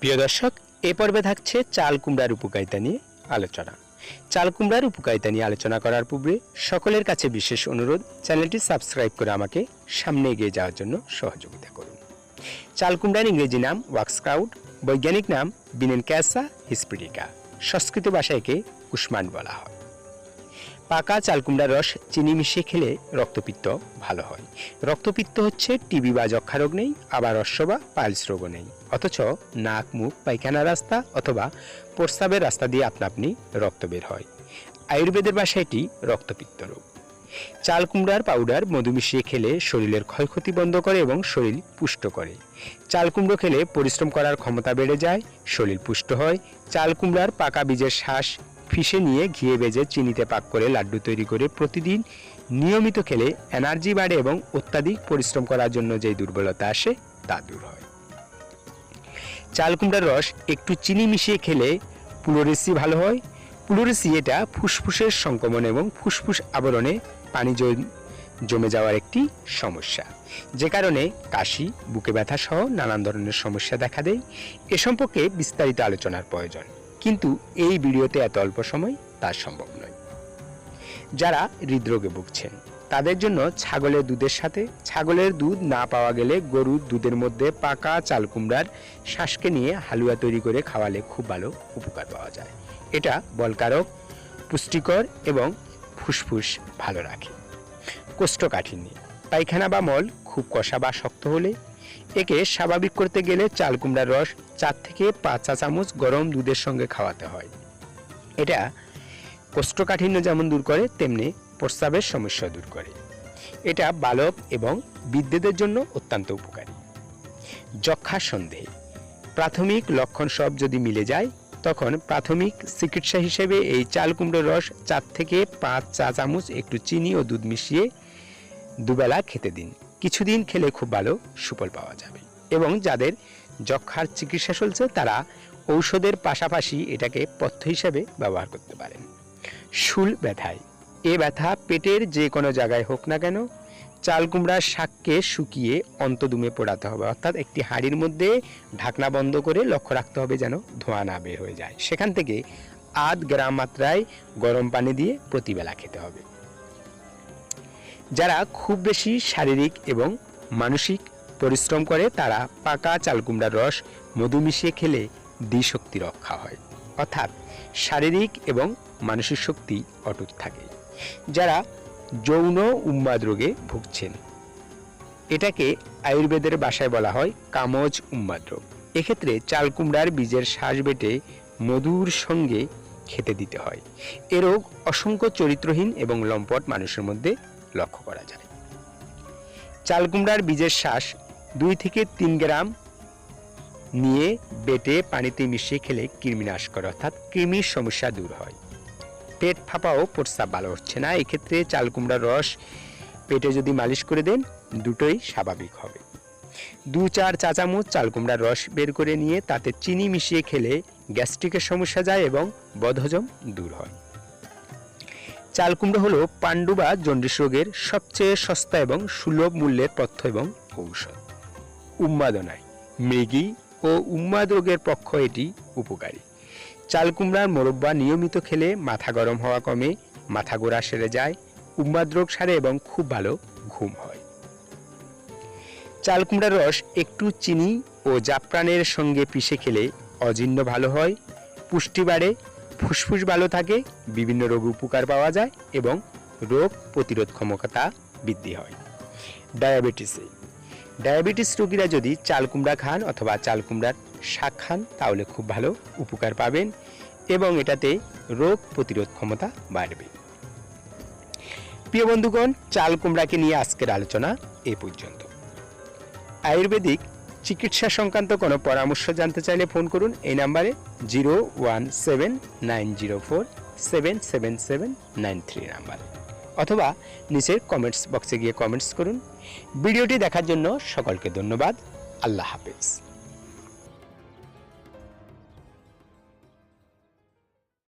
প্রিয় দর্শক, এ পর্বে থাকছে চাল কুমড়ার উপকারিতা নিয়ে আলোচনা। চাল কুমড়ার উপকারিতা নিয়ে আলোচনা করার পূর্বে সকলের কাছে বিশেষ অনুরোধ, চ্যানেলটি সাবস্ক্রাইব করে আমাকে সামনে এগিয়ে যাওয়ার জন্য সহযোগিতা করুন। চাল কুমড়ার ইংরেজি নাম ওয়াক্সক্রাউড বৈজ্ঞানিক নাম বিনেন ক্যাসা হিসপিডিকা। সংস্কৃত ভাষায় একে উসমান বলা হয়। পাকা চাল কুমড়ার রস চিনি মিশিয়ে খেলে রক্তপিত্ত ভালো হয়। রক্তপিত্ত হচ্ছে টিবি বা যক্ষা রোগ নেই, আবার অশ্ব বা পাইলস রোগও নেই। অথচ নাক, মুখ, পায়খানা রাস্তা অথবা প্রস্রাবের রাস্তা দিয়ে আপনা আপনি রক্ত বের হয়। আয়ুর্বেদের ভাষায় এটি রক্তপিত্ত রোগ। চাল কুমড়ার পাউডার মধু মিশিয়ে খেলে শরীরের ক্ষয়ক্ষতি বন্ধ করে এবং শরীর পুষ্ট করে। চাল কুমড়ো খেলে পরিশ্রম করার ক্ষমতা বেড়ে যায়, শরীর পুষ্ট হয় চাল কুমড়ার পাকা বীজের শ্বাস ফিসে নিয়ে ঘিয়ে বেজে চিনিতে পাক করে লাড্ডু তৈরি করে প্রতিদিন নিয়মিত খেলে এনার্জি বাড়ে এবং অত্যাধিক পরিশ্রম করার জন্য যে দুর্বলতা আসে তা দূর হয়। চাল কুমড়ার রস একটু চিনি মিশিয়ে খেলে পুলোরেসি ভালো হয়। পুলোরেসি এটা ফুসফুসের সংক্রমণ এবং ফুসফুস আবরণে পানি জমে যাওয়ার একটি সমস্যা। যে কারণে কাশি, বুকে ব্যথা সহ নানান ধরনের সমস্যা দেখা দেয়। এ সম্পর্কে বিস্তারিত আলোচনার প্রয়োজন। কিন্তু এই ভিডিওতে এত অল্প সময় তা সম্ভব নয়। যারা হৃদরোগে ভুগছেন, তাদের জন্য ছাগলের দুধের সাথে, ছাগলের দুধ না পাওয়া গেলে গরুর দুধের মধ্যে পাকা চাল কুমড়ার শ্বাসকে নিয়ে হালুয়া তৈরি করে খাওয়ালে খুব ভালো উপকার পাওয়া যায়। এটা বলকারক, পুষ্টিকর এবং ফুসফুস ভালো রাখে। কোষ্ঠকাঠিন্য, পায়খানা বা মল খুব কষা বা শক্ত হলে একে স্বাভাবিক করতে গেলে চাল কুমড়ার রস, চার থেকে পাঁচ চা চামচ গরম দুধের সঙ্গে খাওয়াতে হয়। এটা কোষ্ঠকাঠিন্য যেমন দূর করে, তেমনি প্রস্রাবের সমস্যা দূর করে। এটা বালক এবং বিদ্যুতের জন্য অত্যন্ত উপকারী। যক্ষা সন্দেহে প্রাথমিক লক্ষণ সব যদি মিলে যায়, তখন প্রাথমিক চিকিৎসা হিসেবে এই চাল কুমড়োর রস চার থেকে পাঁচ চা চামচ একটু চিনি ও দুধ মিশিয়ে দুবেলা খেতে দিন। কিছুদিন খেলে খুব ভালো সুফল পাওয়া যাবে। এবং যাদের যক্ষার চিকিৎসা চলছে, তারা ঔষধের পাশাপাশি এটাকে পথ্য হিসেবে ব্যবহার করতে পারেন। শুল ব্যথায়। এ ব্যথা পেটের যে কোনো জায়গায় হোক না কেন, চাল কুমড়ার শাককে শুকিয়ে অন্তদুমে পোড়াতে হবে। অর্থাৎ একটি হাঁড়ির মধ্যে ঢাকনা বন্ধ করে লক্ষ্য রাখতে হবে যেন ধোঁয়া না বের হয়ে যায়। সেখান থেকে আধ গ্রাম মাত্রায় গরম পানি দিয়ে প্রতিবেলা খেতে হবে। যারা খুব বেশি শারীরিক এবং মানসিক পরিশ্রম করে, তারা পাকা চালকুমড়ার রস, মধু মিশিয়ে খেলে দ্বিশক্তি রক্ষা হয়। অর্থাৎ শারীরিক এবং মানসিক শক্তি অটুট থাকে। যারা যৌন উম্মাদ রোগে ভুগছেন, এটাকে আয়ুর্বেদের বাসায় বলা হয় কামজ উন্মাদ রোগ। এক্ষেত্রে চাল কুমড়ার বীজের শ্বাস বেটে মধুর সঙ্গে খেতে দিতে হয়। এ রোগ অসংখ্য চরিত্রহীন এবং লম্পট মানুষের মধ্যে লক্ষ্য করা যায় চাল কুমড়ার বীজের শ্বাস দুই থেকে তিন গ্রাম নিয়ে বেটে পানিতে মিশিয়ে খেলে কৃমিনাশ করে, অর্থাৎ কৃমির সমস্যা দূর হয়। পেট ফাঁপাও প্রস্রাব ভালো হচ্ছে না, এক্ষেত্রে চাল কুমড়ার রস পেটে যদি মালিশ করে দেন, দুটোই স্বাভাবিক হবে। দু চার চা চামচ চাল কুমড়ার রস বের করে নিয়ে তাতে চিনি মিশিয়ে খেলে গ্যাস্ট্রিকের সমস্যা যায় এবং বদহজম দূর হয়। চাল কুমড়ো হলো পাণ্ডু বা জন্ডিস রোগের সবচেয়ে সস্তা এবং সুলভ মূল্যের পথ্য এবং ঔষধ। উন্মাদনায়, মৃগী ও উন্মাদ রোগের পক্ষ এটি উপকারী। চালকুমড়ার মোরব্বা নিয়মিত খেলে মাথা গরম হওয়া কমে, মাথা গোড়া সেরে যায়, উন্মাদ রোগ সারে এবং খুব ভালো ঘুম হয়। চালকুমড়ার রস একটু চিনি ও জাফরানের সঙ্গে পিষে খেলে অজীর্ণ ভালো হয়, পুষ্টি বাড়ে ফুসফুস ভালো থাকে, বিভিন্ন রোগ উপকার পাওয়া যায় এবং রোগ প্রতিরোধ ক্ষমতা বৃদ্ধি হয়। ডায়াবেটিসে ডায়াবেটিস রোগীরা যদি চাল কুমড়া খান অথবা চাল কুমড়ার শাক খান, তাহলে খুব ভালো উপকার পাবেন এবং এটাতে রোগ প্রতিরোধ ক্ষমতা বাড়বে। প্রিয় বন্ধুগণ, চাল কুমড়াকে নিয়ে আজকের আলোচনা এ পর্যন্ত। আয়ুর্বেদিক চিকিৎসা সংক্রান্ত কোনো পরামর্শ জানতে চাইলে ফোন করুন। এই নাম্বারে zero one seven nine zero four seven seven seven nine three নাম্বারে। অথবা নিচের কমেন্টস বক্সে গিয়ে কমেন্টস করুন। ভিডিওটি দেখার জন্য সকলকে ধন্যবাদ। আল্লাহ হাফেজ।